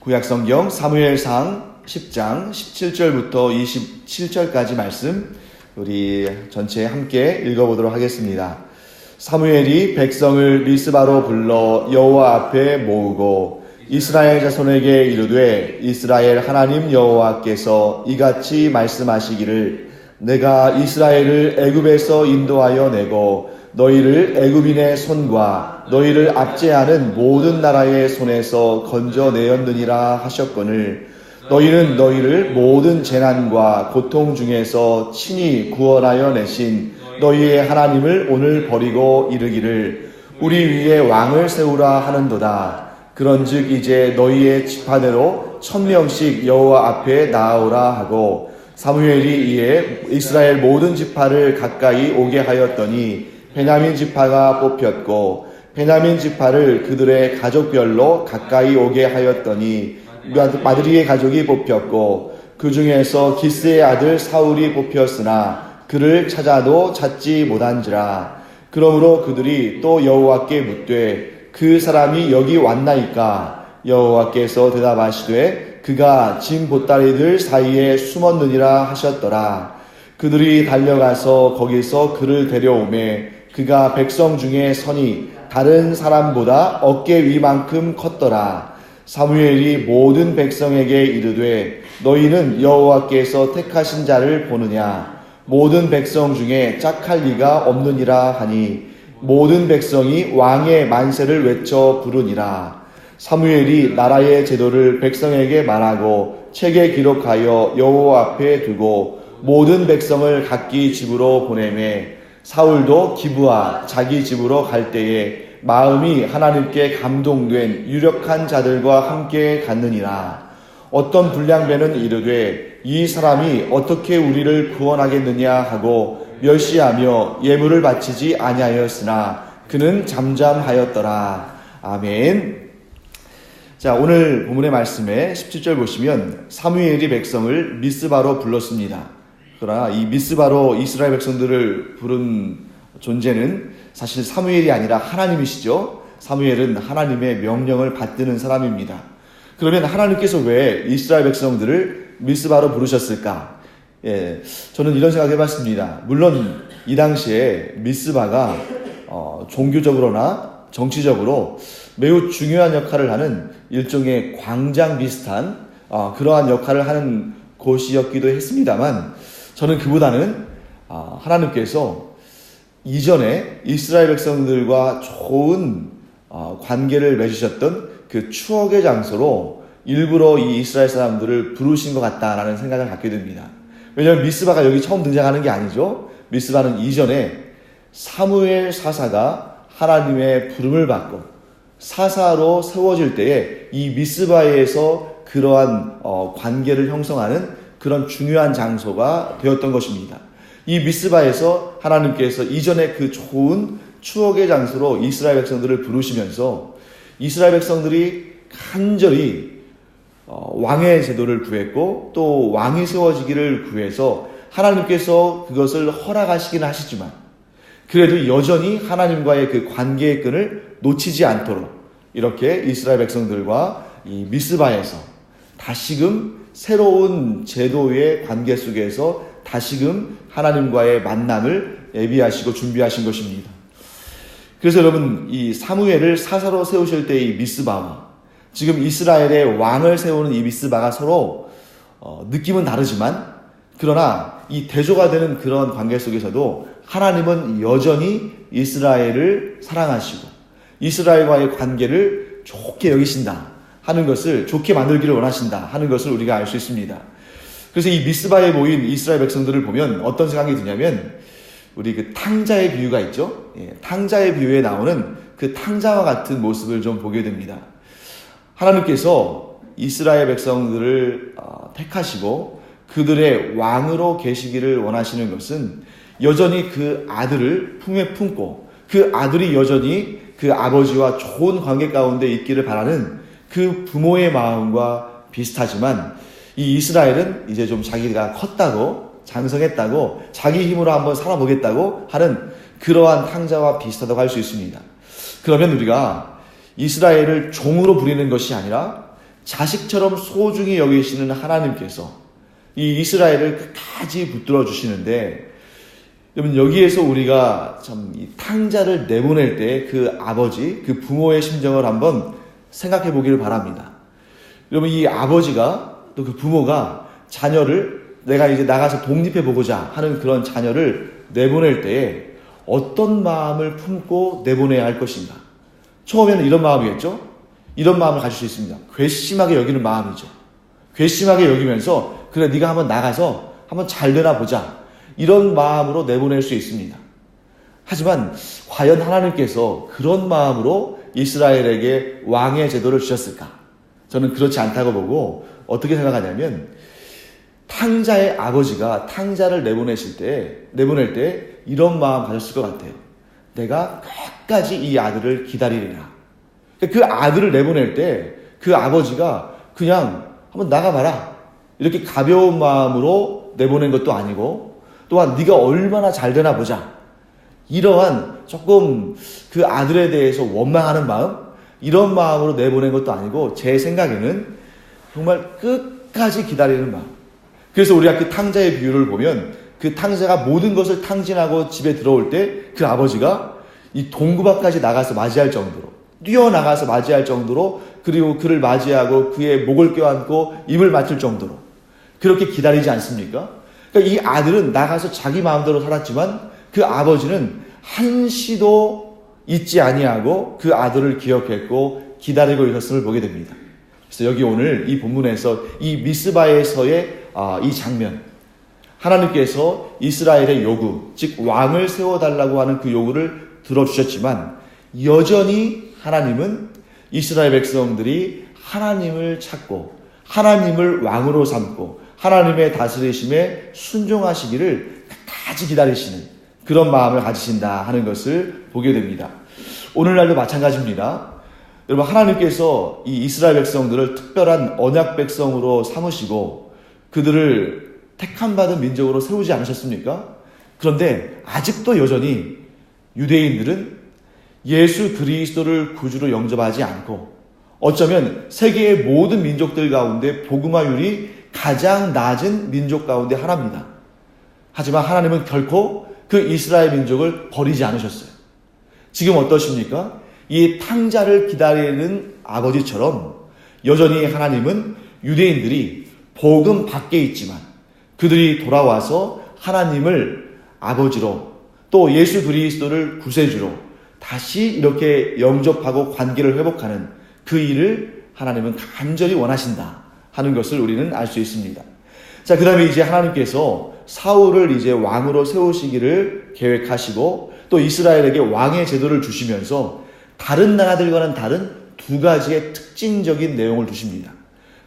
구약성경 사무엘상 10장 17절부터 27절까지 말씀 우리 전체 함께 읽어보도록 하겠습니다. 사무엘이 백성을 리스바로 불러 여호와 앞에 모으고 이스라엘 자손에게 이르되 이스라엘 하나님 여호와께서 이같이 말씀하시기를 내가 이스라엘을 애굽에서 인도하여 내고 너희를 애굽인의 손과 너희를 압제하는 모든 나라의 손에서 건져내었느니라 하셨거늘 너희는 너희를 모든 재난과 고통 중에서 친히 구원하여 내신 너희의 하나님을 오늘 버리고 이르기를 우리 위에 왕을 세우라 하는도다. 그런즉 이제 너희의 지파대로 천 명씩 여호와 앞에 나아오라 하고 사무엘이 이에 이스라엘 모든 지파를 가까이 오게 하였더니 베냐민 지파가 뽑혔고 베냐민 지파를 그들의 가족별로 가까이 오게 하였더니 마드리의 가족이 뽑혔고 그 중에서 기스의 아들 사울이 뽑혔으나 그를 찾아도 찾지 못한지라. 그러므로 그들이 또 여호와께 묻되 그 사람이 여기 왔나이까? 여호와께서 대답하시되 그가 짐 보따리들 사이에 숨었느니라 하셨더라. 그들이 달려가서 거기서 그를 데려오매 그가 백성 중에 선이 다른 사람보다 어깨 위만큼 컸더라. 사무엘이 모든 백성에게 이르되 너희는 여호와께서 택하신 자를 보느냐 모든 백성 중에 짝할 리가 없느니라 하니 모든 백성이 왕의 만세를 외쳐 부르니라 사무엘이 나라의 제도를 백성에게 말하고 책에 기록하여 여호와 앞에 두고 모든 백성을 각기 집으로 보내매 사울도 기부와 자기 집으로 갈 때에 마음이 하나님께 감동된 유력한 자들과 함께 갔느니라. 어떤 불량배는 이르되 이 사람이 어떻게 우리를 구원하겠느냐 하고 멸시하며 예물을 바치지 아니하였으나 그는 잠잠하였더라. 아멘. 자, 오늘 본문의 말씀에 17절 보시면 사무엘이 백성을 미스바로 불렀습니다. 그러나 이 미스바로 이스라엘 백성들을 부른 존재는 사실 사무엘이 아니라 하나님이시죠. 사무엘은 하나님의 명령을 받드는 사람입니다. 그러면 하나님께서 왜 이스라엘 백성들을 미스바로 부르셨을까? 예, 저는 이런 생각 해봤습니다. 물론 이 당시에 미스바가 어, 종교적으로나 정치적으로 매우 중요한 역할을 하는 일종의 광장 비슷한 어, 그러한 역할을 하는 곳이었기도 했습니다만 저는 그보다는 아, 하나님께서 이전에 이스라엘 백성들과 좋은 아, 관계를 맺으셨던 그 추억의 장소로 일부러 이 이스라엘 사람들을 부르신 것 같다라는 생각을 갖게 됩니다. 왜냐하면 미스바가 여기 처음 등장하는 게 아니죠. 미스바는 이전에 사무엘 사사가 하나님의 부름을 받고 사사로 세워질 때에 이 미스바에서 그러한 어, 관계를 형성하는 그런 중요한 장소가 되었던 것입니다. 이 미스바에서 하나님께서 이전에 그 좋은 추억의 장소로 이스라엘 백성들을 부르시면서 이스라엘 백성들이 간절히 어, 왕의 제도를 구했고 또 왕이 세워지기를 구해서 하나님께서 그것을 허락하시긴 하시지만 그래도 여전히 하나님과의 그 관계의 끈을 놓치지 않도록 이렇게 이스라엘 백성들과 이 미스바에서 다시금 새로운 제도의 관계 속에서 다시금 하나님과의 만남을 예비하시고 준비하신 것입니다. 그래서 여러분 이 사무엘을 사사로 세우실 때 이 미스바와 지금 이스라엘의 왕을 세우는 이 미스바가 서로 어, 느낌은 다르지만 그러나 이 대조가 되는 그런 관계 속에서도 하나님은 여전히 이스라엘을 사랑하시고 이스라엘과의 관계를 좋게 여기신다. 하는 것을 좋게 만들기를 원하신다 하는 것을 우리가 알 수 있습니다. 그래서 이 미스바에 모인 이스라엘 백성들을 보면 어떤 생각이 드냐면 우리 그 탕자의 비유가 있죠. 예, 탕자의 비유에 나오는 그 탕자와 같은 모습을 좀 보게 됩니다. 하나님께서 이스라엘 백성들을 어, 택하시고 그들의 왕으로 계시기를 원하시는 것은 여전히 그 아들을 품에 품고 그 아들이 여전히 그 아버지와 좋은 관계 가운데 있기를 바라는 그 부모의 마음과 비슷하지만 이 이스라엘은 이제 좀 자기가 컸다고 장성했다고 자기 힘으로 한번 살아보겠다고 하는 그러한 탕자와 비슷하다고 할 수 있습니다. 그러면 우리가 이스라엘을 종으로 부리는 것이 아니라 자식처럼 소중히 여기시는 하나님께서 이 이스라엘을 끝까지 붙들어 주시는데 여러분 여기에서 우리가 참이 탕자를 내보낼 때 그 아버지, 그 부모의 심정을 한번 생각해 보기를 바랍니다. 여러분 이 아버지가 또 그 부모가 자녀를 내가 이제 나가서 독립해 보고자 하는 그런 자녀를 내보낼 때에 어떤 마음을 품고 내보내야 할 것인가? 처음에는 이런 마음이겠죠? 이런 마음을 가질 수 있습니다. 괘씸하게 여기는 마음이죠. 괘씸하게 여기면서 그래 네가 한번 나가서 한번 잘 되나 보자. 이런 마음으로 내보낼 수 있습니다. 하지만 과연 하나님께서 그런 마음으로 이스라엘에게 왕의 제도를 주셨을까? 저는 그렇지 않다고 보고 어떻게 생각하냐면 탕자의 아버지가 탕자를 내보내실 때 내보낼 때 이런 마음 가졌을 것 같아요. 내가 끝까지 이 아들을 기다리리라. 그 아들을 내보낼 때 그 아버지가 그냥 한번 나가봐라. 이렇게 가벼운 마음으로 내보낸 것도 아니고 또한 네가 얼마나 잘 되나 보자. 이러한 조금 그 아들에 대해서 원망하는 마음 이런 마음으로 내보낸 것도 아니고 제 생각에는 정말 끝까지 기다리는 마음. 그래서 우리가 그 탕자의 비유를 보면 그 탕자가 모든 것을 탕진하고 집에 들어올 때 그 아버지가 이 동구 밖까지 나가서 맞이할 정도로 뛰어나가서 맞이할 정도로 그리고 그를 맞이하고 그의 목을 껴안고 입을 맞출 정도로 그렇게 기다리지 않습니까? 그러니까 이 아들은 나가서 자기 마음대로 살았지만 그 아버지는 한시도 잊지 아니하고 그 아들을 기억했고 기다리고 있었음을 보게 됩니다. 그래서 여기 오늘 이 본문에서 이 미스바에서의 아, 이 장면 하나님께서 이스라엘의 요구, 즉 왕을 세워달라고 하는 그 요구를 들어주셨지만 여전히 하나님은 이스라엘 백성들이 하나님을 찾고 하나님을 왕으로 삼고 하나님의 다스리심에 순종하시기를 끝까지 기다리시는 그런 마음을 가지신다 하는 것을 보게 됩니다. 오늘날도 마찬가지입니다. 여러분 하나님께서 이 이스라엘 백성들을 특별한 언약 백성으로 삼으시고 그들을 택함 받은 민족으로 세우지 않으셨습니까? 그런데 아직도 여전히 유대인들은 예수 그리스도를 구주로 영접하지 않고 어쩌면 세계의 모든 민족들 가운데 복음화율이 가장 낮은 민족 가운데 하나입니다. 하지만 하나님은 결코 그 이스라엘 민족을 버리지 않으셨어요. 지금 어떠십니까? 이 탕자를 기다리는 아버지처럼 여전히 하나님은 유대인들이 복음 밖에 있지만 그들이 돌아와서 하나님을 아버지로 또 예수 그리스도를 구세주로 다시 이렇게 영접하고 관계를 회복하는 그 일을 하나님은 간절히 원하신다 하는 것을 우리는 알 수 있습니다. 자, 그 다음에 이제 하나님께서 사울을 이제 왕으로 세우시기를 계획하시고 또 이스라엘에게 왕의 제도를 주시면서 다른 나라들과는 다른 두 가지의 특징적인 내용을 주십니다.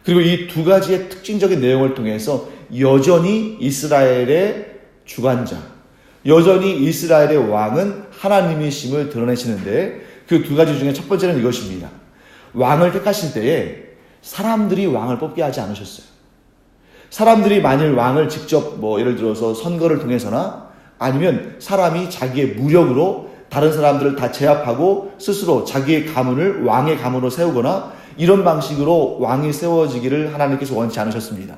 그리고 이 두 가지의 특징적인 내용을 통해서 여전히 이스라엘의 주관자, 여전히 이스라엘의 왕은 하나님이심을 드러내시는데 그 두 가지 중에 첫 번째는 이것입니다. 왕을 택하실 때에 사람들이 왕을 뽑게 하지 않으셨어요. 사람들이 만일 왕을 직접 뭐 예를 들어서 선거를 통해서나 아니면 사람이 자기의 무력으로 다른 사람들을 다 제압하고 스스로 자기의 가문을 왕의 가문으로 세우거나 이런 방식으로 왕이 세워지기를 하나님께서 원치 않으셨습니다.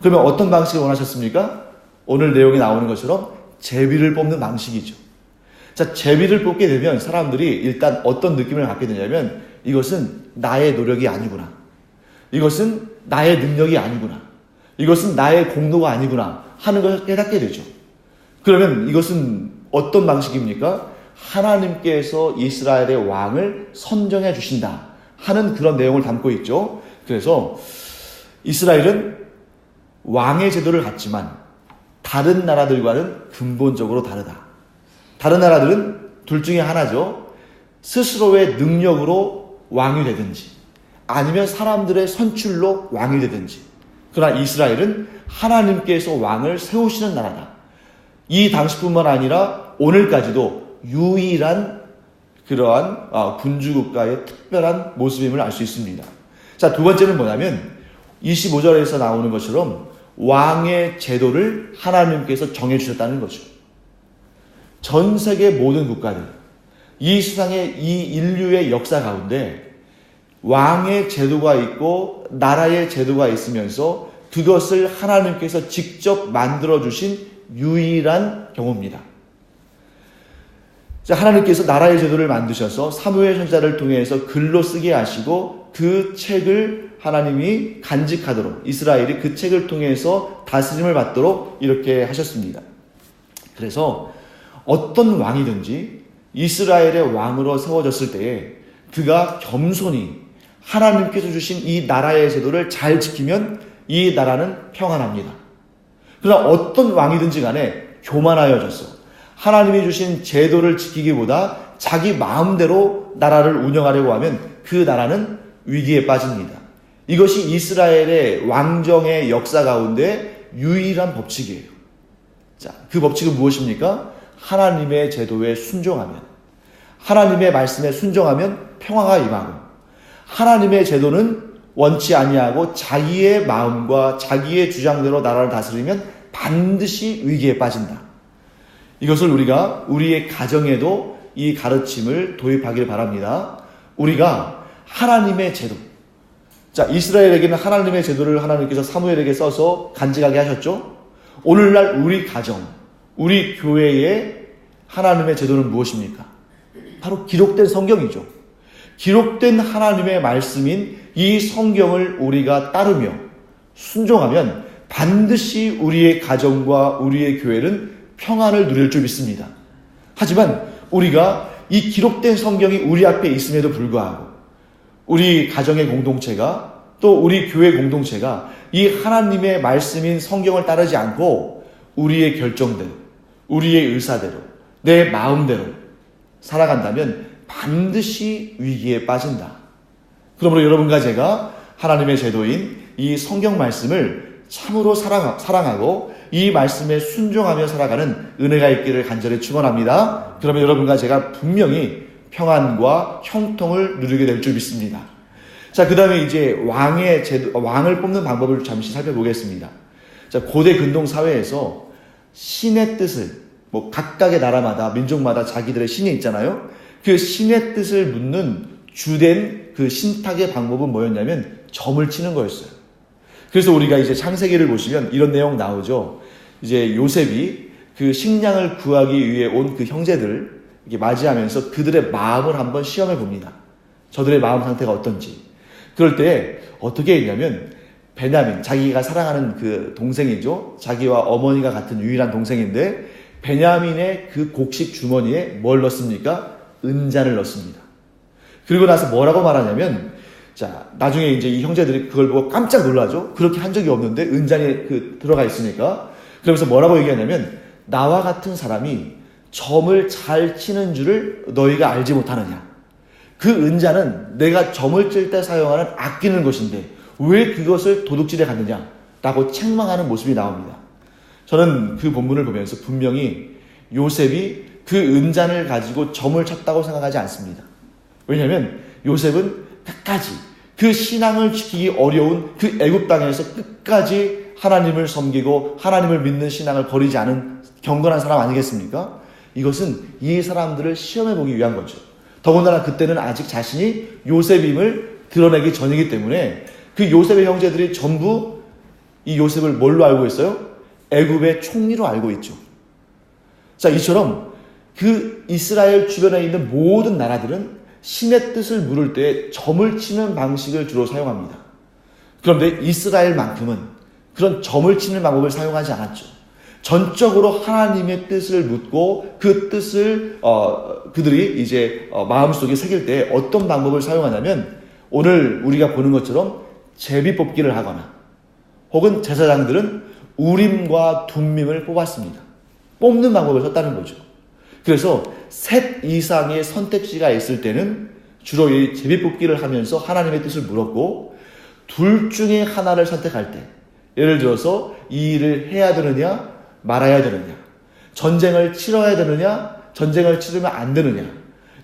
그러면 어떤 방식을 원하셨습니까? 오늘 내용이 나오는 것처럼 제비를 뽑는 방식이죠. 자, 제비를 뽑게 되면 사람들이 일단 어떤 느낌을 갖게 되냐면 이것은 나의 노력이 아니구나. 이것은 나의 능력이 아니구나. 이것은 나의 공로가 아니구나 하는 것을 깨닫게 되죠. 그러면 이것은 어떤 방식입니까? 하나님께서 이스라엘의 왕을 선정해 주신다 하는 그런 내용을 담고 있죠. 그래서 이스라엘은 왕의 제도를 갖지만 다른 나라들과는 근본적으로 다르다. 다른 나라들은 둘 중에 하나죠. 스스로의 능력으로 왕이 되든지 아니면 사람들의 선출로 왕이 되든지. 그러나 이스라엘은 하나님께서 왕을 세우시는 나라다. 이 당시뿐만 아니라 오늘까지도 유일한 그러한 아, 군주국가의 특별한 모습임을 알 수 있습니다. 자, 두 번째는 뭐냐면 25절에서 나오는 것처럼 왕의 제도를 하나님께서 정해주셨다는 거죠. 전 세계 모든 국가들, 이 세상의 이 인류의 역사 가운데 왕의 제도가 있고 나라의 제도가 있으면서 그것을 하나님께서 직접 만들어 주신 유일한 경우입니다. 자, 하나님께서 나라의 제도를 만드셔서 사무엘 선자를 통해서 글로 쓰게 하시고 그 책을 하나님이 간직하도록 이스라엘이 그 책을 통해서 다스림을 받도록 이렇게 하셨습니다. 그래서 어떤 왕이든지 이스라엘의 왕으로 세워졌을 때에 그가 겸손히 하나님께서 주신 이 나라의 제도를 잘 지키면 이 나라는 평안합니다. 그러나 어떤 왕이든지 간에 교만하여졌어. 하나님이 주신 제도를 지키기보다 자기 마음대로 나라를 운영하려고 하면 그 나라는 위기에 빠집니다. 이것이 이스라엘의 왕정의 역사 가운데 유일한 법칙이에요. 자, 그 법칙은 무엇입니까? 하나님의 제도에 순종하면, 하나님의 말씀에 순종하면 평화가 임하고, 하나님의 제도는 원치 아니하고 자기의 마음과 자기의 주장대로 나라를 다스리면 반드시 위기에 빠진다. 이것을 우리가 우리의 가정에도 이 가르침을 도입하기를 바랍니다. 우리가 하나님의 제도, 자, 이스라엘에게는 하나님의 제도를 하나님께서 사무엘에게 써서 간직하게 하셨죠? 오늘날 우리 가정, 우리 교회의 하나님의 제도는 무엇입니까? 바로 기록된 성경이죠. 기록된 하나님의 말씀인 이 성경을 우리가 따르며 순종하면 반드시 우리의 가정과 우리의 교회는 평안을 누릴 줄 믿습니다. 하지만 우리가 이 기록된 성경이 우리 앞에 있음에도 불구하고 우리 가정의 공동체가 또 우리 교회 공동체가 이 하나님의 말씀인 성경을 따르지 않고 우리의 결정대로, 우리의 의사대로, 내 마음대로 살아간다면 반드시 위기에 빠진다. 그러므로 여러분과 제가 하나님의 제도인 이 성경 말씀을 참으로 사랑, 사랑하고 이 말씀에 순종하며 살아가는 은혜가 있기를 간절히 축원합니다. 그러면 여러분과 제가 분명히 평안과 형통을 누리게 될 줄 믿습니다. 자, 그 다음에 이제 왕의 제도, 왕을 뽑는 방법을 잠시 살펴보겠습니다. 자, 고대 근동 사회에서 신의 뜻을, 뭐, 각각의 나라마다, 민족마다 자기들의 신이 있잖아요. 그 신의 뜻을 묻는 주된 그 신탁의 방법은 뭐였냐면 점을 치는 거였어요. 그래서 우리가 이제 창세기를 보시면 이런 내용 나오죠. 이제 요셉이 그 식량을 구하기 위해 온 그 형제들, 이렇게 맞이하면서 그들의 마음을 한번 시험해 봅니다. 저들의 마음 상태가 어떤지. 그럴 때 어떻게 했냐면 베냐민 자기가 사랑하는 그 동생이죠. 자기와 어머니가 같은 유일한 동생인데 베냐민의 그 곡식 주머니에 뭘 넣습니까? 은잔을 넣습니다. 그리고 나서 뭐라고 말하냐면 자 나중에 이제 이 형제들이 그걸 보고 깜짝 놀라죠. 그렇게 한 적이 없는데 은잔에 그 들어가 있으니까 그러면서 뭐라고 얘기하냐면 나와 같은 사람이 점을 잘 치는 줄을 너희가 알지 못하느냐. 그 은자는 내가 점을 칠때 사용하는 아끼는 것인데 왜 그것을 도둑질에 갔느냐. 라고 책망하는 모습이 나옵니다. 저는 그 본문을 보면서 분명히 요셉이 그 은잔을 가지고 점을 쳤다고 생각하지 않습니다. 왜냐하면 요셉은 끝까지 그 신앙을 지키기 어려운 그 애굽 땅에서 끝까지 하나님을 섬기고 하나님을 믿는 신앙을 버리지 않은 경건한 사람 아니겠습니까? 이것은 이 사람들을 시험해 보기 위한 거죠. 더군다나 그때는 아직 자신이 요셉임을 드러내기 전이기 때문에 그 요셉의 형제들이 전부 이 요셉을 뭘로 알고 있어요? 애굽의 총리로 알고 있죠. 자, 이처럼 그 이스라엘 주변에 있는 모든 나라들은 신의 뜻을 물을 때 점을 치는 방식을 주로 사용합니다. 그런데 이스라엘만큼은 그런 점을 치는 방법을 사용하지 않았죠. 전적으로 하나님의 뜻을 묻고 그 뜻을 어, 그들이 이제 어, 마음속에 새길 때 어떤 방법을 사용하냐면 오늘 우리가 보는 것처럼 제비 뽑기를 하거나 혹은 제사장들은 우림과 둠밈을 뽑았습니다. 뽑는 방법을 썼다는 거죠. 그래서 셋 이상의 선택지가 있을 때는 주로 이 제비 뽑기를 하면서 하나님의 뜻을 물었고 둘 중에 하나를 선택할 때 예를 들어서 이 일을 해야 되느냐 말아야 되느냐, 전쟁을 치러야 되느냐, 전쟁을 치르면 안 되느냐.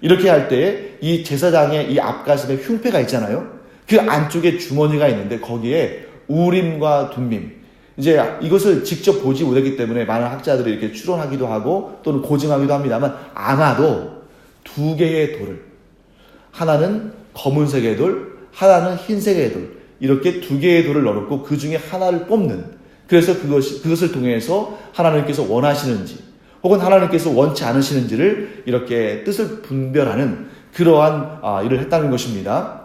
이렇게 할때이 제사장의 이 앞가슴에 흉패가 있잖아요. 그 안쪽에 주머니가 있는데 거기에 우림과 둠밈. 이제 이것을 직접 보지 못했기 때문에 많은 학자들이 이렇게 추론하기도 하고 또는 고증하기도 합니다만 아마도 두 개의 돌을 하나는 검은색의 돌, 하나는 흰색의 돌. 이렇게 두 개의 돌을 넣어놓고 그 중에 하나를 뽑는 그래서 그것이, 그것을 통해서 하나님께서 원하시는지 혹은 하나님께서 원치 않으시는지를 이렇게 뜻을 분별하는 그러한 아, 일을 했다는 것입니다.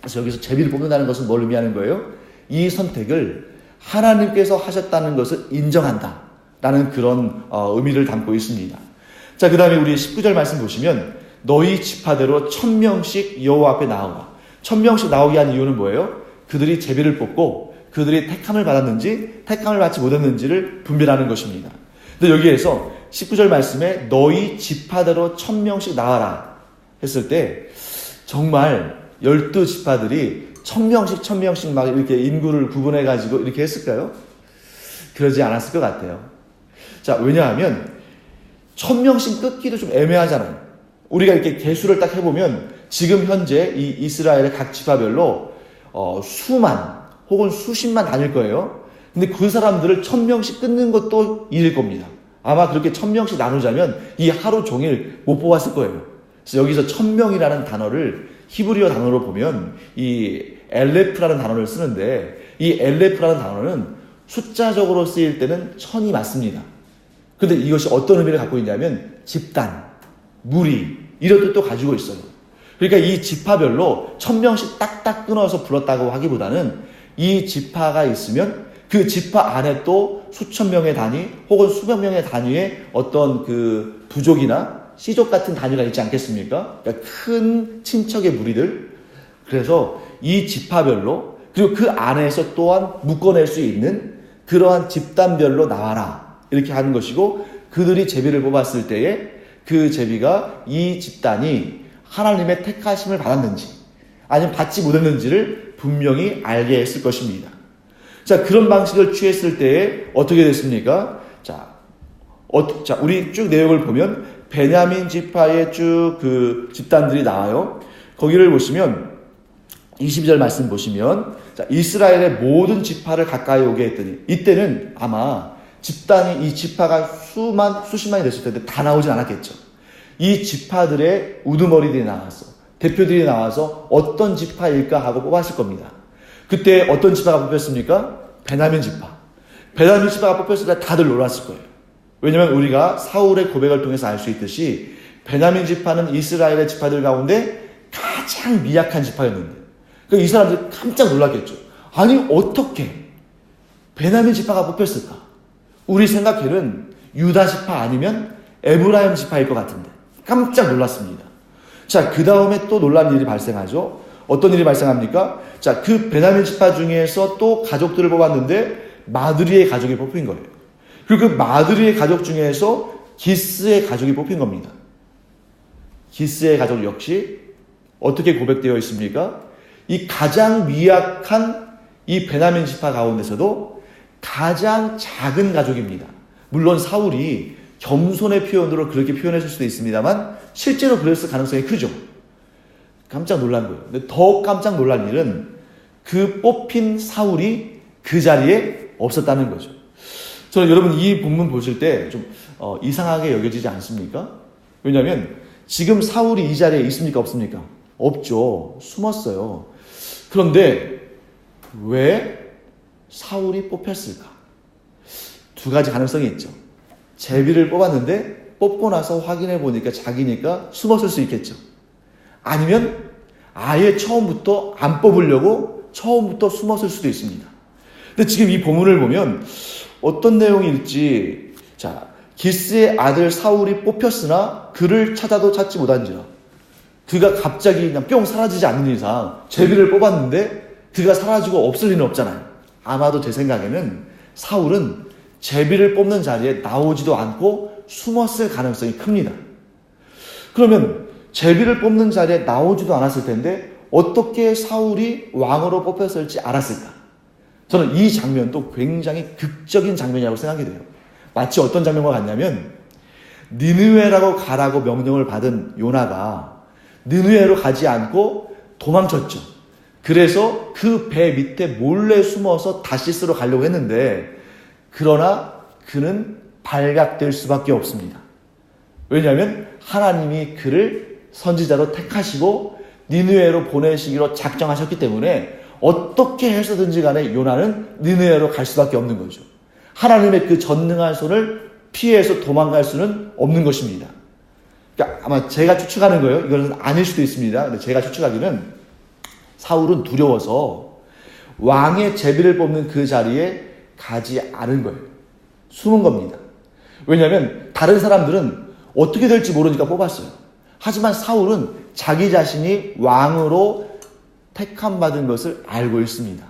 그래서 여기서 제비를 뽑는다는 것은 뭘 의미하는 거예요? 이 선택을 하나님께서 하셨다는 것을 인정한다. 라는 그런 어, 의미를 담고 있습니다. 자, 그 다음에 우리 19절 말씀 보시면 너희 지파대로 천명씩 여호와 앞에 나오라. 천명씩 나오게 한 이유는 뭐예요? 그들이 제비를 뽑고 그들이 택함을 받았는지 택함을 받지 못했는지를 분별하는 것입니다. 근데 여기에서 19절 말씀에 너희 지파대로 천명씩 나와라 했을 때 정말 열두 지파들이 천명씩 천명씩 막 이렇게 인구를 구분해 가지고 이렇게 했을까요? 그러지 않았을 것 같아요. 자, 왜냐하면 천명씩 끊기도 좀 애매하잖아요. 우리가 이렇게 개수를 딱 해보면 지금 현재 이 이스라엘의 각 지파별로 어, 수만 혹은 수십만 다닐 거예요. 근데 그 사람들을 천 명씩 끊는 것도 일일 겁니다. 아마 그렇게 천 명씩 나누자면 이 하루 종일 못 뽑았을 거예요. 그래서 여기서 천 명이라는 단어를 히브리어 단어로 보면 이 엘레프라는 단어를 쓰는데 이 엘레프라는 단어는 숫자적으로 쓰일 때는 천이 맞습니다. 근데 이것이 어떤 의미를 갖고 있냐면 집단, 무리 이런 뜻도 가지고 있어요. 그러니까 이 지파별로 천 명씩 딱딱 끊어서 불렀다고 하기보다는 이 지파가 있으면 그 지파 안에 또 수천 명의 단위 혹은 수백 명의 단위의 어떤 그 부족이나 시족 같은 단위가 있지 않겠습니까? 그러니까 큰 친척의 무리들. 그래서 이 지파별로 그리고 그 안에서 또한 묶어낼 수 있는 그러한 집단별로 나와라. 이렇게 하는 것이고 그들이 제비를 뽑았을 때에 그 제비가 이 집단이 하나님의 택하심을 받았는지 아니면 받지 못했는지를 분명히 알게 했을 것입니다. 자, 그런 방식을 취했을 때에 어떻게 됐습니까? 자, 어, 자, 우리 쭉 내용을 보면 베냐민 지파의 쭉 그 집단들이 나와요. 거기를 보시면 22절 말씀 보시면 자, 이스라엘의 모든 지파를 가까이 오게 했더니 이때는 아마 집단이 이 지파가 수만 수십만이 됐을 텐데 다 나오진 않았겠죠. 이 지파들의 우두머리들이 나왔어. 대표들이 나와서 어떤 지파일까 하고 뽑았을 겁니다. 그때 어떤 지파가 뽑혔습니까? 베냐민 지파. 베냐민 지파가 뽑혔을 때 다들 놀랐을 거예요. 왜냐면 우리가 사울의 고백을 통해서 알 수 있듯이 베냐민 지파는 이스라엘의 지파들 가운데 가장 미약한 지파였는데 그이 사람들 깜짝 놀랐겠죠. 아니 어떻게 베냐민 지파가 뽑혔을까? 우리 생각에는 유다 지파 아니면 에브라임 지파일 것 같은데 깜짝 놀랐습니다. 자, 그 다음에 또 놀란 일이 발생하죠. 어떤 일이 발생합니까? 자, 그 베냐민 지파 중에서 또 가족들을 뽑았는데 마드리의 가족이 뽑힌 거예요. 그리고 그 마드리의 가족 중에서 기스의 가족이 뽑힌 겁니다. 기스의 가족 역시 어떻게 고백되어 있습니까? 이 가장 미약한 이 베냐민 지파 가운데서도 가장 작은 가족입니다. 물론 사울이 겸손의 표현으로 그렇게 표현했을 수도 있습니다만 실제로 그랬을 가능성이 크죠. 깜짝 놀란 거예요. 근데 더 깜짝 놀란 일은 그 뽑힌 사울이 그 자리에 없었다는 거죠. 저는 여러분 이 본문 보실 때좀 어, 이상하게 여겨지지 않습니까? 왜냐하면 지금 사울이 이 자리에 있습니까 없습니까? 없죠. 숨었어요. 그런데 왜 사울이 뽑혔을까? 두 가지 가능성이 있죠. 제비를 뽑았는데 뽑고 나서 확인해 보니까 자기니까 숨었을 수 있겠죠. 아니면 아예 처음부터 안 뽑으려고 처음부터 숨었을 수도 있습니다. 근데 지금 이 본문을 보면 어떤 내용일지 자 기스의 아들 사울이 뽑혔으나 그를 찾아도 찾지 못한지라 그가 갑자기 그냥 뿅 사라지지 않는 이상 제비를 뽑았는데 그가 사라지고 없을 리는 없잖아요. 아마도 제 생각에는 사울은 제비를 뽑는 자리에 나오지도 않고 숨었을 가능성이 큽니다. 그러면 제비를 뽑는 자리에 나오지도 않았을 텐데 어떻게 사울이 왕으로 뽑혔을지 알았을까? 저는 이 장면도 굉장히 극적인 장면이라고 생각이 돼요. 마치 어떤 장면과 같냐면 니느웨라고 가라고 명령을 받은 요나가 니느웨로 가지 않고 도망쳤죠. 그래서 그 배 밑에 몰래 숨어서 다시스로 가려고 했는데 그러나 그는 발각될 수밖에 없습니다. 왜냐하면 하나님이 그를 선지자로 택하시고 니느웨로 보내시기로 작정하셨기 때문에 어떻게 해서든지 간에 요나는 니느웨로 갈 수밖에 없는 거죠. 하나님의 그 전능한 손을 피해서 도망갈 수는 없는 것입니다. 그러니까 아마 제가 추측하는 거예요. 이거는 아닐 수도 있습니다. 근데 제가 추측하기는 사울은 두려워서 왕의 제비를 뽑는 그 자리에 가지 않은 거예요. 숨은 겁니다. 왜냐하면 다른 사람들은 어떻게 될지 모르니까 뽑았어요. 하지만 사울은 자기 자신이 왕으로 택함 받은 것을 알고 있습니다.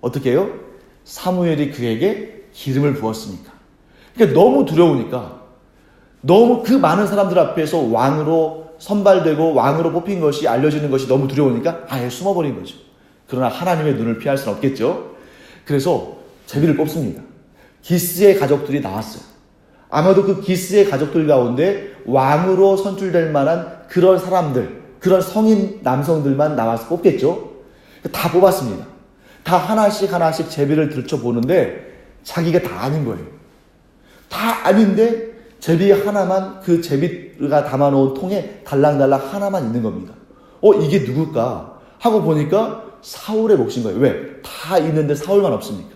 어떻게 해요? 사무엘이 그에게 기름을 부었으니까. 그러니까 너무 두려우니까 너무 그 많은 사람들 앞에서 왕으로 선발되고 왕으로 뽑힌 것이 알려지는 것이 너무 두려우니까 아예 숨어버린 거죠. 그러나 하나님의 눈을 피할 수는 없겠죠. 그래서 제비를 뽑습니다. 기스의 가족들이 나왔어요. 아마도 그 기스의 가족들 가운데 왕으로 선출될 만한 그런 사람들, 그런 성인 남성들만 나와서 뽑겠죠. 다 뽑았습니다. 다 하나씩 하나씩 제비를 들춰보는데 자기가 다 아닌 거예요. 다 아닌데 제비 하나만 그 제비가 담아놓은 통에 달랑달랑 하나만 있는 겁니다. 어, 이게 누굴까? 하고 보니까 사울의 몫인 거예요. 왜? 다 있는데 사울만 없습니까?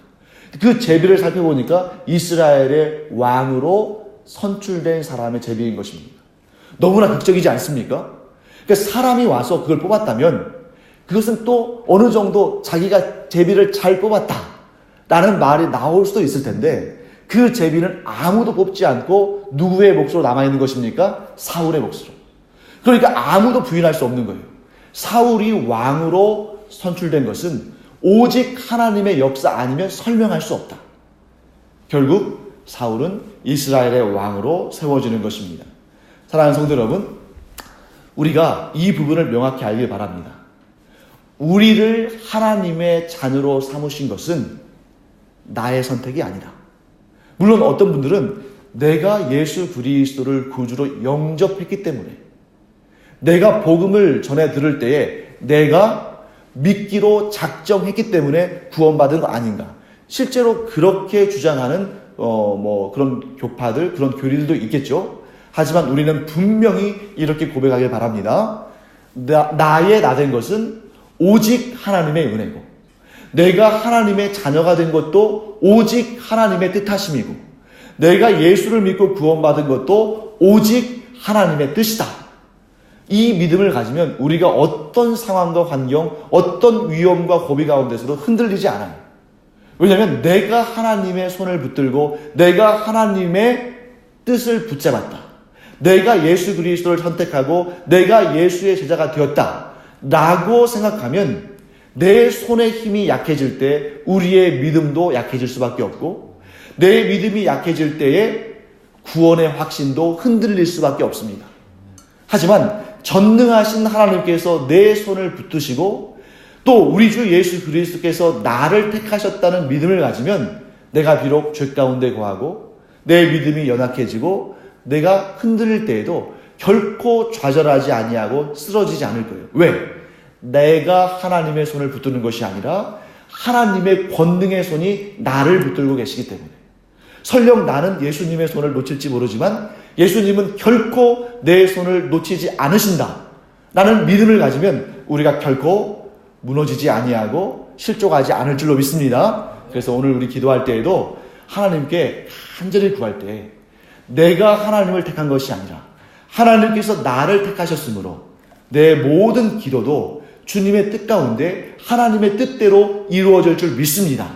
그 제비를 살펴보니까 이스라엘의 왕으로 선출된 사람의 제비인 것입니다. 너무나 극적이지 않습니까? 그러니까 사람이 와서 그걸 뽑았다면 그것은 또 어느 정도 자기가 제비를 잘 뽑았다. 라는 말이 나올 수도 있을 텐데 그 제비는 아무도 뽑지 않고 누구의 몫으로 남아있는 것입니까? 사울의 몫으로. 그러니까 아무도 부인할 수 없는 거예요. 사울이 왕으로 선출된 것은 오직 하나님의 역사 아니면 설명할 수 없다. 결국 사울은 이스라엘의 왕으로 세워지는 것입니다. 사랑하는 성도 여러분, 우리가 이 부분을 명확히 알길 바랍니다. 우리를 하나님의 자녀로 삼으신 것은 나의 선택이 아니다. 물론 어떤 분들은 내가 예수 그리스도를 구주로 영접했기 때문에 내가 복음을 전해 들을 때에 내가 믿기로 작정했기 때문에 구원받은 거 아닌가. 실제로 그렇게 주장하는 어 뭐 그런 교파들 그런 교리들도 있겠죠. 하지만 우리는 분명히 이렇게 고백하길 바랍니다. 나, 나의 나 된 것은 오직 하나님의 은혜고 내가 하나님의 자녀가 된 것도 오직 하나님의 뜻하심이고 내가 예수를 믿고 구원받은 것도 오직 하나님의 뜻이다. 이 믿음을 가지면 우리가 어떤 상황과 환경, 어떤 위험과 고비 가운데서도 흔들리지 않아요. 왜냐하면 내가 하나님의 손을 붙들고 내가 하나님의 뜻을 붙잡았다. 내가 예수 그리스도를 선택하고 내가 예수의 제자가 되었다. 라고 생각하면 내 손의 힘이 약해질 때 우리의 믿음도 약해질 수밖에 없고 내 믿음이 약해질 때에 구원의 확신도 흔들릴 수밖에 없습니다. 하지만 전능하신 하나님께서 내 손을 붙드시고 또 우리 주 예수 그리스도께서 나를 택하셨다는 믿음을 가지면 내가 비록 죄 가운데 거하고 내 믿음이 연약해지고 내가 흔들릴 때에도 결코 좌절하지 아니하고 쓰러지지 않을 거예요. 왜? 내가 하나님의 손을 붙드는 것이 아니라 하나님의 권능의 손이 나를 붙들고 계시기 때문에. 설령 나는 예수님의 손을 놓칠지 모르지만 예수님은 결코 내 손을 놓치지 않으신다. 라는 믿음을 가지면 우리가 결코 무너지지 아니하고 실족하지 않을 줄로 믿습니다. 그래서 오늘 우리 기도할 때에도 하나님께 간절히 구할 때 내가 하나님을 택한 것이 아니라 하나님께서 나를 택하셨으므로 내 모든 기도도 주님의 뜻 가운데 하나님의 뜻대로 이루어질 줄 믿습니다.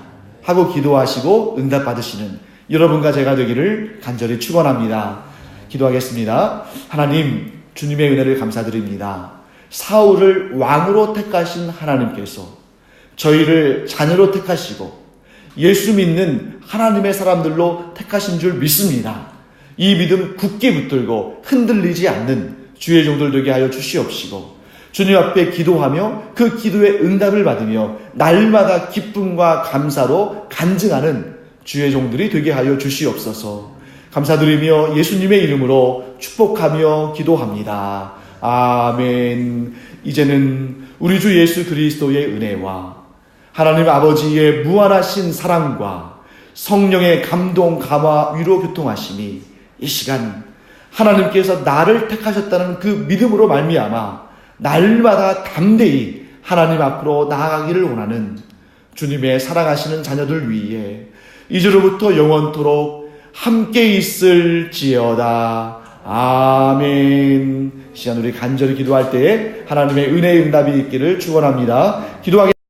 하고 기도하시고 응답 받으시는 여러분과 제가 되기를 간절히 축원합니다. 기도하겠습니다. 하나님 주님의 은혜를 감사드립니다. 사울을 왕으로 택하신 하나님께서 저희를 자녀로 택하시고 예수 믿는 하나님의 사람들로 택하신 줄 믿습니다. 이 믿음 굳게 붙들고 흔들리지 않는 주의 종들 되게 하여 주시옵시고 주님 앞에 기도하며 그 기도의 응답을 받으며 날마다 기쁨과 감사로 간증하는 주의 종들이 되게 하여 주시옵소서. 감사드리며 예수님의 이름으로 축복하며 기도합니다. 아멘. 이제는 우리 주 예수 그리스도의 은혜와 하나님 아버지의 무한하신 사랑과 성령의 감동, 감화, 위로, 교통하심이 이 시간 하나님께서 나를 택하셨다는 그 믿음으로 말미암아 날마다 담대히 하나님 앞으로 나아가기를 원하는 주님의 사랑하시는 자녀들 위해 이제로부터 영원토록 함께 있을지어다. 아멘. 이 시간 우리 간절히 기도할 때 하나님의 은혜의 응답이 있기를 축원합니다. 기도하겠습니다.